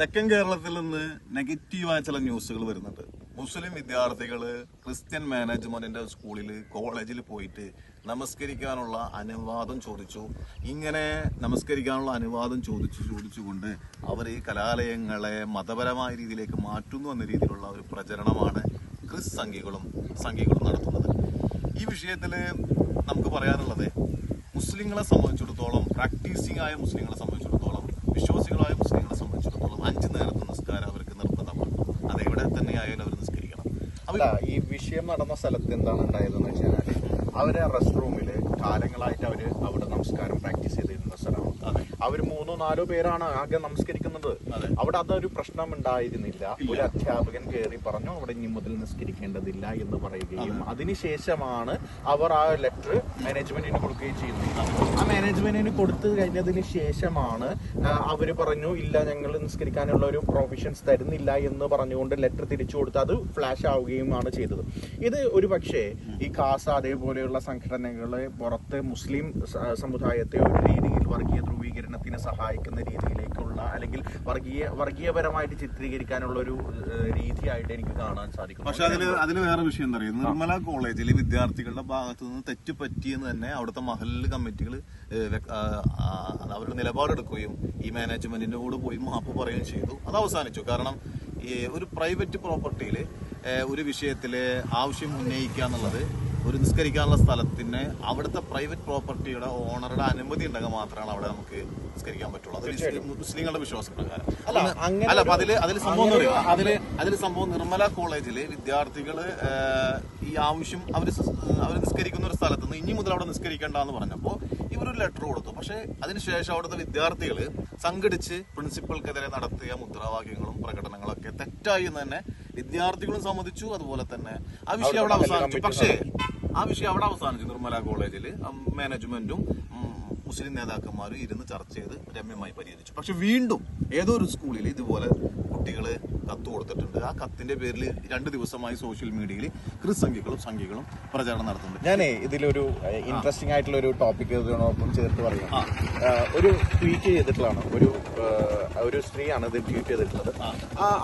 തെക്കൻ കേരളത്തിൽ നിന്ന് നെഗറ്റീവായ ചില ന്യൂസുകൾ വരുന്നുണ്ട്. മുസ്ലിം വിദ്യാർത്ഥികൾ ക്രിസ്ത്യൻ മാനേജ്മെന്റിന്റെ സ്കൂളിൽ കോളേജിൽ പോയിട്ട് നമസ്കരിക്കാനുള്ള അനുവാദം ചോദിച്ചു. ഇങ്ങനെ നമസ്കരിക്കാനുള്ള അനുവാദം ചോദിച്ചു ചോദിച്ചുകൊണ്ട് അവർ ഈ കലാലയങ്ങളെ മതപരമായ രീതിയിലേക്ക് മാറ്റുന്നു എന്ന രീതിയിലുള്ള ഒരു പ്രചരണമാണ് ക്രിസ് സംഘികളും സംഘികളും നടത്തുന്നത്. ഈ വിഷയത്തിൽ നമുക്ക് പറയാനുള്ളത് മുസ്ലിങ്ങളെ സംബന്ധിച്ചിടത്തോളം പ്രാക്ടീസിംഗ് ആയ മുസ്ലിങ്ങളെ സംബന്ധിച്ചിടത്തോളം വിശ്വാസികളായ മുസ്ലിങ്ങളെ സംബന്ധിച്ചിടത്തോളം അഞ്ച് നേരത്തെ നിസ്കാരം അവർക്ക് നിർബന്ധമാണ് അത് എവിടെ തന്നെ ആയാലും അവർ നിസ്കരിക്കണം അവർ അല്ല ഈ വിഷയം നടന്ന സ്ഥലത്ത് എന്താണ് ഉണ്ടായതെന്ന് വെച്ചാൽ അവരെ റെസ്റ്റ് റൂമിൽ കാലങ്ങളായിട്ട് അവർ അവിടെ നമസ്കാരം പ്രാക്ടീസ് ചെയ്തിരുന്ന. അവർ മൂന്നോ നാലോ പേരാണ് ആകെ നമസ്കരിക്കുന്നത്. അവിടെ അതൊരു പ്രശ്നം ഉണ്ടായിരുന്നില്ല ഒരു അധ്യാപകൻ കയറി പറഞ്ഞു അവിടെ ഇനി മുതൽ നിസ്കരിക്കേണ്ടതില്ല എന്ന് പറയുകയും അതിനുശേഷമാണ് അവർ ആ ലെറ്റർ മാനേജ്മെന്റിന് കൊടുക്കുകയും ചെയ്യുന്നത്. ആ മാനേജ്മെന്റിന് കൊടുത്തു കഴിഞ്ഞതിന് ശേഷമാണ് അവർ പറഞ്ഞു ഇല്ല ഞങ്ങൾ നിസ്കരിക്കാനുള്ള ഒരു പ്രൊവിഷൻസ് തരുന്നില്ല എന്ന് പറഞ്ഞുകൊണ്ട് ലെറ്റർ തിരിച്ചു കൊടുത്ത് അത് ഫ്ലാഷ് ആവുകയുമാണ് ചെയ്തത്. ഇത് ഒരു പക്ഷേ ഈ കാസ അതേപോലെയുള്ള സംഘടനകളെ പുറത്ത് മുസ്ലിം സമുദായത്തെ ഒരു രീതിയിൽ വർഗീയ ധ്രുവീകരണത്തിന് സഹായിക്കുന്ന രീതിയിലേക്കുള്ള അല്ലെങ്കിൽ വർഗീയ വർഗീയപരമായിട്ട് ചിത്രീകരിക്കാനുള്ള ഒരു രീതിയായിട്ട് എനിക്ക് കാണാൻ സാധിക്കും പക്ഷെ അതിൽ അതിൽ വേറെ വിഷയം എന്താ പറയുക നിർമ്മല കോളേജിലെ വിദ്യാർത്ഥികളുടെ ഭാഗത്തു നിന്ന് തെറ്റ് പറ്റിയെന്ന് തന്നെ അവിടുത്തെ മഹല്ല് കമ്മിറ്റികൾ അവരുടെ നിലപാടെടുക്കുകയും ഈ മാനേജ്മെന്റിന്റെ കൂടെ പോയി മാപ്പ് പറയുകയും ചെയ്തു. അത് അവസാനിച്ചു. കാരണം ഒരു പ്രൈവറ്റ് പ്രോപ്പർട്ടിയിൽ ഒരു വിഷയത്തിൽ ആവശ്യം ഉന്നയിക്കുക എന്നുള്ളത് ഒരു നിസ്കരിക്കാനുള്ള സ്ഥലത്തിന് അവിടുത്തെ പ്രൈവറ്റ് പ്രോപ്പർട്ടിയുടെ ഓണറുടെ അനുമതി ഉണ്ടെങ്കിൽ മാത്രമാണ് അവിടെ നമുക്ക് നിസ്കരിക്കാൻ പറ്റുള്ളൂ. അത് മുസ്ലിങ്ങളുടെ വിശ്വാസം പ്രകാരം അല്ല, അപ്പൊ അതിൽ അതിൽ സംഭവം അതിൽ അതിൽ സംഭവം നിർമ്മല കോളേജിൽ വിദ്യാർത്ഥികൾ ഈ ആവശ്യം അവർ അവർ നിസ്കരിക്കുന്ന ഒരു സ്ഥലത്ത് നിന്ന് ഇനി മുതൽ അവിടെ നിസ്കരിക്കേണ്ട എന്ന് പറഞ്ഞപ്പോ ഇവരൊരു ലെറ്റർ കൊടുത്തു. പക്ഷെ അതിനുശേഷം അവിടുത്തെ വിദ്യാർത്ഥികൾ സംഘടിച്ച് പ്രിൻസിപ്പൽക്കെതിരെ നടത്തിയ മുദ്രാവാക്യങ്ങളും പ്രകടനങ്ങളൊക്കെ തെറ്റായി എന്ന് തന്നെ വിദ്യാർത്ഥികളും സമ്മതിച്ചു. അതുപോലെ തന്നെ ആ വിഷയം അവിടെ അവസാനിച്ചു. പക്ഷേ ആ വിഷയം അവിടെ അവസാനിച്ചു നിർമ്മല കോളേജിൽ മാനേജ്മെന്റും മുസ്ലിം നേതാക്കന്മാരും ഇരുന്ന് ചർച്ച ചെയ്ത് രമ്യമായി പരിഹരിച്ചു. പക്ഷെ വീണ്ടും ഏതോ ഒരു സ്കൂളിൽ ഇതുപോലെ കുട്ടികൾ കത്ത് കൊടുത്തിട്ടുണ്ട്. ആ കത്തിന്റെ പേരിൽ രണ്ട് ദിവസമായി സോഷ്യൽ മീഡിയയിൽ ക്രിസ് സംഖ്യകളും സംഖ്യകളും പ്രചാരണം നടത്തുന്നുണ്ട്. ഞാനേ ഇതിലൊരു ഇൻട്രസ്റ്റിംഗ് ആയിട്ടുള്ള ഒരു ടോപ്പിക് ഇതിനോടൊപ്പം ചേർത്ത് പറയാം. ഒരു ട്വീറ്റ് ചെയ്തിട്ടുള്ളതാണ്. ഒരു ഒരു സ്ത്രീയാണ് ഇത് ട്വീറ്റ് ചെയ്തിട്ടുള്ളത്.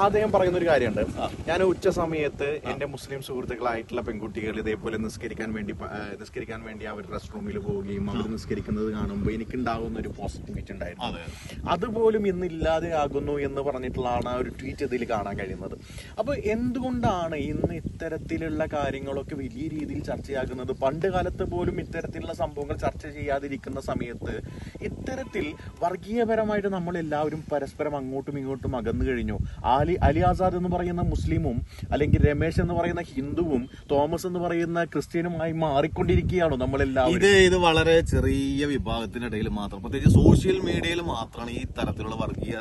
അദ്ദേഹം പറയുന്ന ഒരു കാര്യമുണ്ട് ഞാൻ ഉച്ച സമയത്ത് എന്റെ മുസ്ലിം സുഹൃത്തുക്കളായിട്ടുള്ള പെൺകുട്ടികൾ ഇതേപോലെ നിസ്കരിക്കാൻ വേണ്ടി നിസ്കരിക്കാൻ വേണ്ടി അവർ റെസ്റ്റ് റൂമിൽ പോവുകയും അവർ നിസ്കരിക്കുന്നത് കാണുമ്പോൾ എനിക്ക് ഉണ്ടാകുന്ന ഒരു പോസിറ്റിവിറ്റി ഉണ്ടായിരുന്നു. അതെ. അതുപോലും ഇന്നില്ലാതെ ഇല്ലാതെയാകുന്നു എന്ന് പറഞ്ഞിട്ടുള്ളതാണ് ആ ഒരു ട്വീറ്റ് ഇതിൽ കാണാൻ കഴിയുന്നത്. അപ്പോൾ എന്തുകൊണ്ടാണ് ഇന്ന് ഇത്തരത്തിലുള്ള കാര്യങ്ങളൊക്കെ വലിയ രീതിയിൽ ചർച്ചയാകുന്നത്? പണ്ട് കാലത്ത് പോലും ഇത്തരത്തിലുള്ള സംഭവങ്ങൾ ചർച്ച ചെയ്യാതിരിക്കുന്ന സമയത്ത് ഇത്തരത്തിൽ വർഗീയപരമായിട്ട് നമ്മൾ എല്ലാവരും പരസ്പരം അങ്ങോട്ടും ഇങ്ങോട്ടും അകന്നു കഴിഞ്ഞു. ആലി അലി ആസാദ് എന്ന് പറയുന്ന മുസ്ലിമും അല്ലെങ്കിൽ രമേശ് എന്ന് പറയുന്ന ഹിന്ദുവും തോമസ് എന്ന് പറയുന്ന ക്രിസ്ത്യനുമായി മാറിക്കൊണ്ടിരിക്കുകയാണോ നമ്മളെല്ലാവരും. ഇത് ഇത് വളരെ ചെറിയ വിഭാഗത്തിനിടയിൽ മാത്രം പ്രത്യേകിച്ച് സോഷ്യൽ മീഡിയയിൽ മാത്രമാണ് ഈ തരത്തിലുള്ള വർഗീയ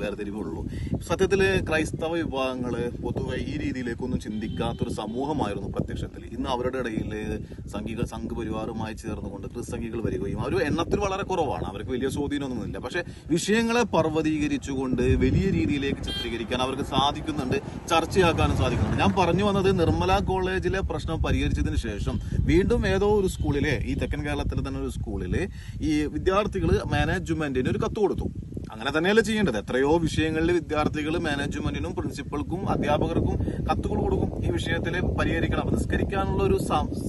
വേർതിരിവുള്ളൂ. സത്യത്തിൽ ക്രൈസ്തവ വിഭാഗങ്ങൾ പൊതുവെ ഈ രീതിയിലേക്കൊന്നും ചിന്തിക്കാത്തൊരു സമൂഹമായിരുന്നു പ്രത്യക്ഷത്തിൽ. ഇന്ന് അവരുടെ ഇടയിൽ സംഘികൾ സംഘപരിവാറുമായി ചേർന്നുകൊണ്ട് ക്രിസ്തംഘികൾ വരികയും അവർ എണ്ണത്തിൽ വളരെ കുറവാണ്. അവർക്ക് വലിയ സ്വാധീനമൊന്നുമില്ല. പക്ഷെ വിഷയങ്ങളെ പർവതീകരിച്ചുകൊണ്ട് വലിയ രീതിയിലേക്ക് ചിത്രീകരിക്കാൻ അവർക്ക് സാധിക്കുന്നുണ്ട് ചർച്ചയാക്കാനും സാധിക്കുന്നുണ്ട്. ഞാൻ പറഞ്ഞു വന്നത് നിർമ്മല കോളേജിലെ പ്രശ്നം പരിഹരിച്ചതിന് ശേഷം വീണ്ടും ഏതോ ഒരു സ്കൂളിലെ ഈ തെക്കൻ കേരളത്തിലെ തന്നെ ഒരു സ്കൂളിലെ ഈ വിദ്യാർത്ഥികൾ മാനേജ്മെന്റിന് ഒരു കത്ത് കൊടുത്തു. അങ്ങനെ തന്നെയല്ലേ ചെയ്യേണ്ടത്. എത്രയോ വിഷയങ്ങളിൽ വിദ്യാർത്ഥികൾ മാനേജ്മെന്റിനും പ്രിൻസിപ്പൾക്കും അധ്യാപകർക്കും കത്തുകൾ കൊടുക്കും ഈ വിഷയത്തിൽ പരിഹരിക്കണം. നിസ്കരിക്കാനുള്ള ഒരു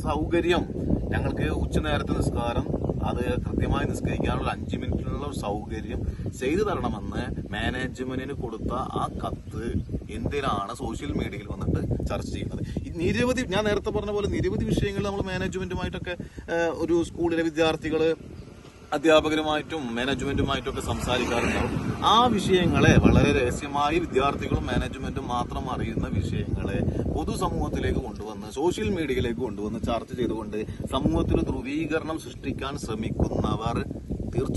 സൗകര്യം ഞങ്ങൾക്ക് ഉച്ചനേരത്തെ നിസ്കാരം അത് കൃത്യമായി നിസ്കരിക്കാനുള്ള അഞ്ച് മിനിറ്റിനുള്ള ഒരു സൗകര്യം ചെയ്തു തരണമെന്ന് മാനേജ്മെന്റിന് കൊടുത്ത ആ കത്ത് എന്തിനാണ് സോഷ്യൽ മീഡിയയിൽ വന്നിട്ട് ചർച്ച ചെയ്യുന്നത്. നിരവധി ഞാൻ നേരത്തെ പറഞ്ഞ പോലെ നിരവധി വിഷയങ്ങൾ നമ്മൾ മാനേജ്മെന്റുമായിട്ടൊക്കെ ഒരു സ്കൂളിലെ വിദ്യാർത്ഥികൾ അധ്യാപകരുമായിട്ടും മാനേജ്മെന്റുമായിട്ടും ഒക്കെ സംസാരിക്കാറുണ്ടാവും. ആ വിഷയങ്ങളെ വളരെ രഹസ്യമായി വിദ്യാർത്ഥികളും മാനേജ്മെന്റും മാത്രം അറിയുന്ന വിഷയങ്ങളെ പൊതുസമൂഹത്തിലേക്ക് കൊണ്ടുവന്ന് സോഷ്യൽ മീഡിയയിലേക്ക് കൊണ്ടുവന്ന് ചർച്ച ചെയ്തുകൊണ്ട് സമൂഹത്തിൽ ധ്രുവീകരണം സൃഷ്ടിക്കാൻ ശ്രമിക്കുന്നവർ തീർച്ചയായും